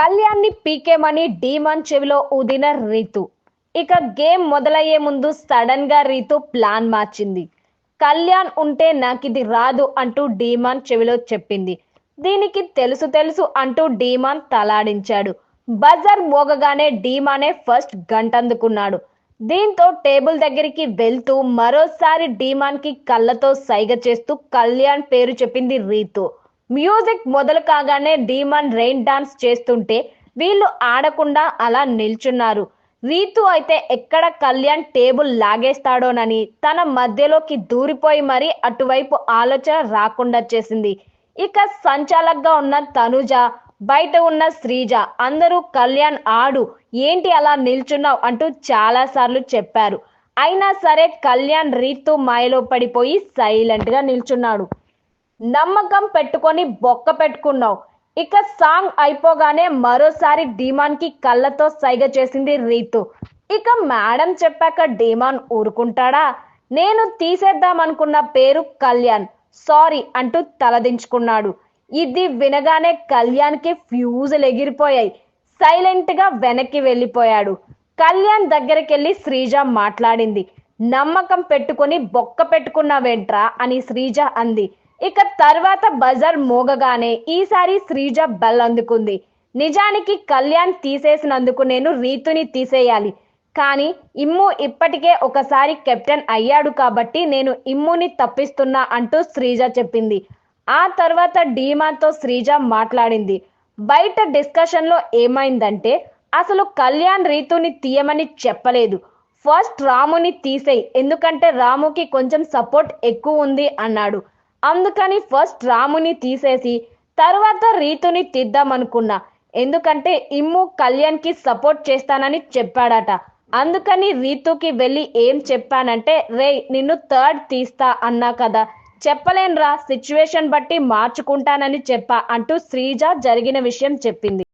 కళ్యాణ్ని పీకేమని డీమాన్ చెవిలో ఊదిన రీతు. ఇక గేమ్ మొదలయ్యే ముందు సడన్గా రీతు ప్లాన్ మార్చింది. కళ్యాణ్ ఉంటే నాకు ఇది రాదు అంటూ డీమాన్ చెవిలో చెప్పింది. దీనికి తెలుసు తెలుసు అంటూ డీమాన్ తలాడించాడు. బజర్ మోగగానే డీమానే ఫస్ట్ గంటందుకున్నాడు. దీంతో టేబుల్ దగ్గరికి వెళ్తూ మరోసారి డీమాన్కి కళ్ళతో సైగ చేస్తూ కళ్యాణ్ పేరు చెప్పింది రీతు. మ్యూజిక్ మొదలు కాగానే డీమన్ రెయిన్ డాన్స్ చేస్తుంటే వీళ్ళు ఆడకుండా అలా నిల్చున్నారు. రీతు అయితే ఎక్కడ కళ్యాణ్ టేబుల్ లాగేస్తాడోనని తన మధ్యలోకి దూరిపోయి మరీ అటువైపు ఆలోచన రాకుండా చేసింది. ఇక సంచాలక్గా ఉన్న తనుజ బయట ఉన్న శ్రీజ అందరూ కళ్యాణ్ ఆడు ఏంటి అలా నిల్చున్నావు అంటూ చాలాసార్లు చెప్పారు. అయినా సరే కళ్యాణ్ రీతు మాయలో పడిపోయి సైలెంట్గా నిల్చున్నాడు. నమ్మకం పెట్టుకొని బొక్క పెట్టుకున్నావు. ఇక సాంగ్ అయిపోగానే మరోసారి డీమాన్కి కళ్ళతో సైగ చేసింది రీతు. ఇక మేడం చెప్పాక డీమాన్ ఊరుకుంటాడా? నేను తీసేద్దామనుకున్న పేరు కళ్యాణ్. సారీ అంటూ తలదించుకున్నాడు. ఇది వినగానే కళ్యాణ్కి ఫ్యూజులు ఎగిరిపోయాయి. సైలెంట్గా వెనక్కి వెళ్ళిపోయాడు. కళ్యాణ్ దగ్గరికి వెళ్ళి శ్రీజ మాట్లాడింది. నమ్మకం పెట్టుకొని బొక్క పెట్టుకున్నావేంట్రా? అని శ్రీజ అంది. ఇక తర్వాత బజర్ మోగగానే ఈసారి శ్రీజ బెల్ అందుకుంది. నిజానికి కళ్యాణ్ తీసేసినందుకు నేను రీతుని తీసేయాలి. కానీ ఇమ్ము ఇప్పటికే ఒకసారి కెప్టెన్ అయ్యాడు కాబట్టి నేను ఇమ్ముని తప్పిస్తున్నా అంటూ శ్రీజ చెప్పింది. ఆ తర్వాత డీమాతో శ్రీజ మాట్లాడింది. బయట డిస్కషన్లో ఏమైందంటే అసలు కళ్యాణ్ రీతుని తీయమని చెప్పలేదు. ఫస్ట్ రాముని తీసేయి ఎందుకంటే రాముకి కొంచెం సపోర్ట్ ఎక్కువ ఉంది అన్నాడు. అందుకని ఫస్ట్ రాముని తీసేసి తర్వాత రీతుని తీద్దామనుకున్నా. ఎందుకంటే ఇమ్ము కళ్యాణ్కి సపోర్ట్ చేస్తానని చెప్పాడట. అందుకని రీతుకి వెళ్ళి ఏం చెప్పానంటే రే నిన్ను థర్డ్ తీస్తా అన్నా కదా. చెప్పలేనురా సిచ్యువేషన్ బట్టి మార్చుకుంటానని చెప్పా అంటూ శ్రీజ జరిగిన విషయం చెప్పింది.